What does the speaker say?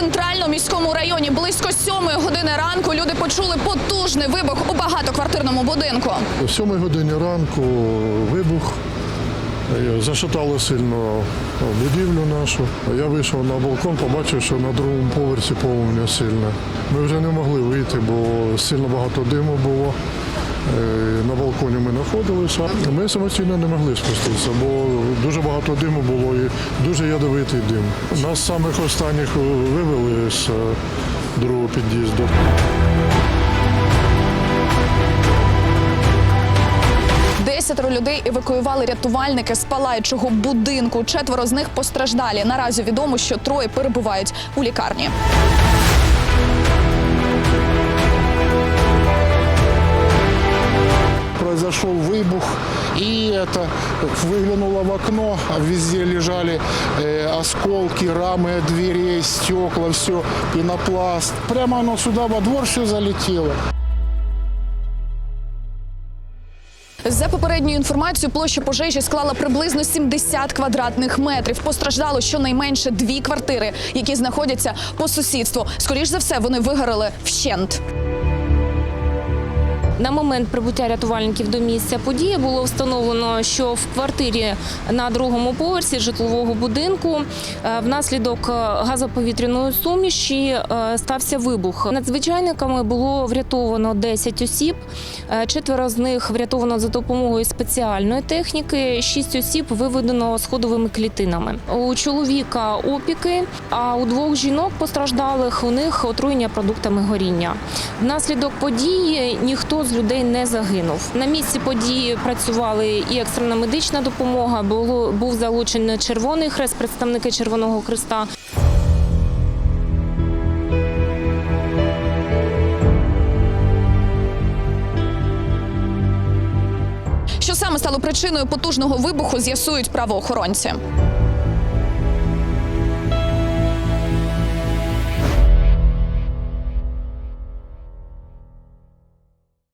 центральному міському районі близько сьомої години ранку люди почули потужний вибух у багатоквартирному будинку. О сьомої годині ранку вибух. Е, зашатало сильно будівлю нашу. Я вийшов на балкон, побачив, що на другому поверсі повні сильне. Ми вже не могли вийти, бо сильно багато диму було. Е, На балконі ми знаходилися. Ми самостійно не могли спуститися, бо дуже багато диму було і дуже ядовитий дим. Нас самих останніх вивели з е, другого під'їзду. Десятеро людей евакуювали рятувальники з палаючого будинку. Четверо з них постраждалі. Наразі відомо, що троє перебувають у лікарні. произошел выбух, и это выглянуло в окно, а везде лежали э, осколки, рамы от дверей, стекла, все, пенопласт. Прямо оно сюда во двор все залетело. За попередньою інформацією, площа пожежі склала приблизно 70 квадратних метрів. Постраждало щонайменше дві квартири, які знаходяться по сусідству. Скоріш за все, вони вигорели вщент. На момент прибуття рятувальників до місця події було встановлено, що в квартирі на другому поверсі житлового будинку е, внаслідок е, газоповітряної суміші е, стався вибух. Надзвичайниками було врятовано 10 осіб. Четверо з них врятовано за допомогою спеціальної техніки. Шість осіб виведено сходовими клітинами. У чоловіка опіки, а у двох жінок постраждалих у них отруєння продуктами горіння. Внаслідок події ніхто з людей не загинув. На місці події працювали і екстрена медична допомога. Було був залучений Червоний Хрест, представники Червоного Хреста. Що саме стало причиною потужного вибуху, з'ясують правоохоронці.